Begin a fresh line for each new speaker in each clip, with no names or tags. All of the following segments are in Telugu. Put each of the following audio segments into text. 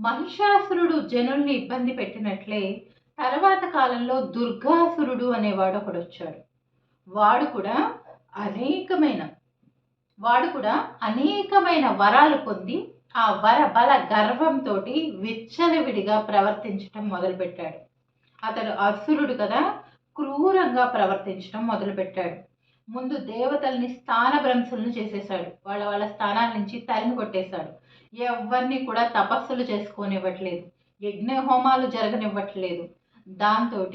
మహిషాసురుడు జనుల్ని ఇబ్బంది పెట్టినట్లే తర్వాత కాలంలో దుర్గాసురుడు అనేవాడు ఒకడు వచ్చాడు వాడు కూడా అనేకమైన వాడు కూడా అనేకమైన వరాలు పొంది ఆ వర బల గర్వంతో విచ్చలవిడిగా ప్రవర్తించటం మొదలుపెట్టాడు. అతడు అసురుడు కదా క్రూరంగా ప్రవర్తించడం మొదలుపెట్టాడు. ముందు దేవతల్ని స్థానభ్రంశులను చేసేశాడు వాళ్ళ వాళ్ళ స్థానాల నుంచి తరిమి కొట్టేశాడు. ఎవరిని కూడా తపస్సులు చేసుకోనివ్వట్లేదు. యజ్ఞ హోమాలు జరగనివ్వట్లేదు. దాంతో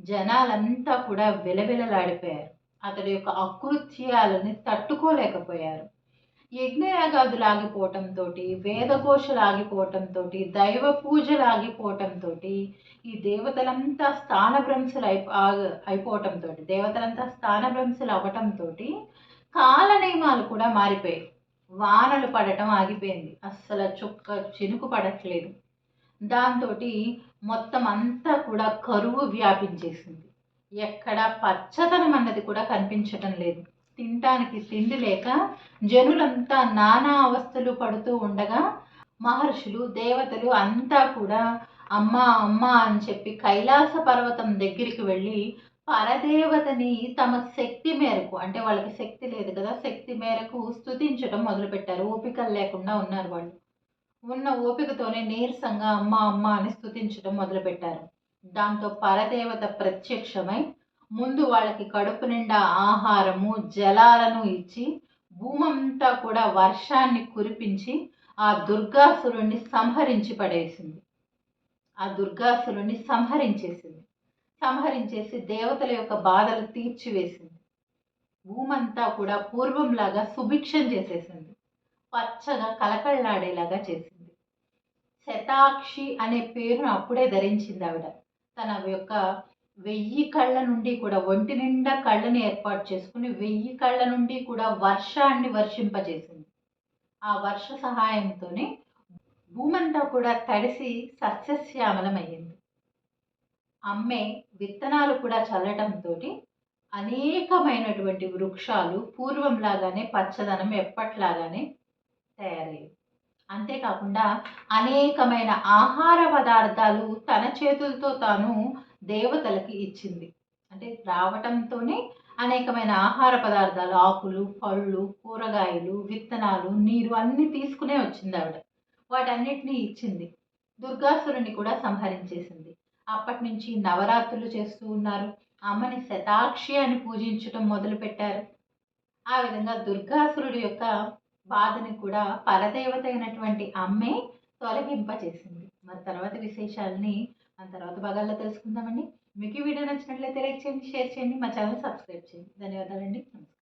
జనాలంతా కూడా విలవిలలాడిపోయారు. అతడి యొక్క అకృత్యాలని తట్టుకోలేకపోయారు. యజ్ఞయాగాదులు ఆగిపోవటంతో వేదఘోషలు ఆగిపోవటంతో దైవ పూజలు ఆగిపోవటంతో ఈ దేవతలంతా స్థానభ్రంశులు అయిపో అయిపోవటంతో దేవతలంతా స్థానభ్రంశులు అవ్వటంతో కాల నియమాలు కూడా మారిపోయాయి. వానలు పడటం ఆగిపోయింది. అస్సలు చుక్క చినుకు పడట్లేదు. దాంతో మొత్తం అంతా కూడా కరువు వ్యాపించేసింది. ఎక్కడ పచ్చదనం అన్నది కూడా కనిపించటం లేదు. తినటానికి తిండి లేక జనులంతా నానా అవస్థలు పడుతూ ఉండగా మహర్షులు దేవతలు అంతా కూడా అమ్మ అమ్మ అని చెప్పి కైలాస పర్వతం దగ్గరికి వెళ్ళి పరదేవతని తమ శక్తి మేరకు అంటే వాళ్ళకి శక్తి లేదు కదా శక్తి మేరకు స్థుతించడం మొదలుపెట్టారు. ఓపికలు లేకుండా ఉన్నారు వాళ్ళు. ఉన్న ఓపికతోనే నీరసంగా అమ్మ అమ్మ అని స్థుతించడం మొదలుపెట్టారు. దాంతో పరదేవత ప్రత్యక్షమై ముందు వాళ్ళకి కడుపు నిండా ఆహారము జలాలను ఇచ్చి భూమంతా కూడా వర్షాన్ని కురిపించి ఆ దుర్గాసురుణ్ణి సంహరించి పడేసింది. ఆ దుర్గాసురుణ్ణి సంహరించేసింది. సంహరించేసి దేవతల యొక్క బాధలు తీర్చివేసింది. భూమంతా కూడా పూర్వంలాగా సుభిక్షం చేసేసింది. పచ్చగా కలకళ్ళాడేలాగా చేసింది. శతాక్షి అనే పేరును అప్పుడే ధరించింది ఆవిడ తన యొక్క వెయ్యి కళ్ళ నుండి కూడా ఒంటి నిండా కళ్ళని ఏర్పాటు చేసుకుని వెయ్యి కళ్ళ నుండి కూడా వర్షాన్ని వర్షింపజేసింది. ఆ వర్ష సహాయంతోనే భూమంతా కూడా తడిసి సస్యశ్యామలమయ్యింది. అమ్మే విత్తనాలు కూడా చల్లటంతో అనేకమైనటువంటి వృక్షాలు పూర్వంలాగానే పచ్చదనం ఎప్పట్లాగానే తయారయ్యాయి. అంతేకాకుండా అనేకమైన ఆహార పదార్థాలు తన చేతులతో తాను దేవతలకి ఇచ్చింది. అంటే రావటంతోనే అనేకమైన ఆహార పదార్థాలు ఆకులు పళ్ళు కూరగాయలు విత్తనాలు నీరు అన్నీ తీసుకునే వచ్చింది ఆవిడ. వాటన్నిటినీ ఇచ్చింది. దుర్గాసురుని కూడా సంహరించేసింది. అప్పటి నుంచి నవరాత్రులు చేస్తూ ఉన్నారు. అమ్మని శతాక్షి అని పూజించటం మొదలుపెట్టారు. ఆ విధంగా దుర్గాసురుడి యొక్క బాధని కూడా పరదేవత అయినటువంటి అమ్మే తొలగింపచేసింది. మరి తర్వాత విశేషాలని ఆ తర్వాత భాగాల్లో తెలుసుకుందామండి. మీకు ఈ వీడియో నచ్చినట్లయితే లైక్ చేయండి షేర్ చేయండి మా ఛానల్ సబ్స్క్రైబ్ చేయండి. ధన్యవాదాలండి. నమస్కారం.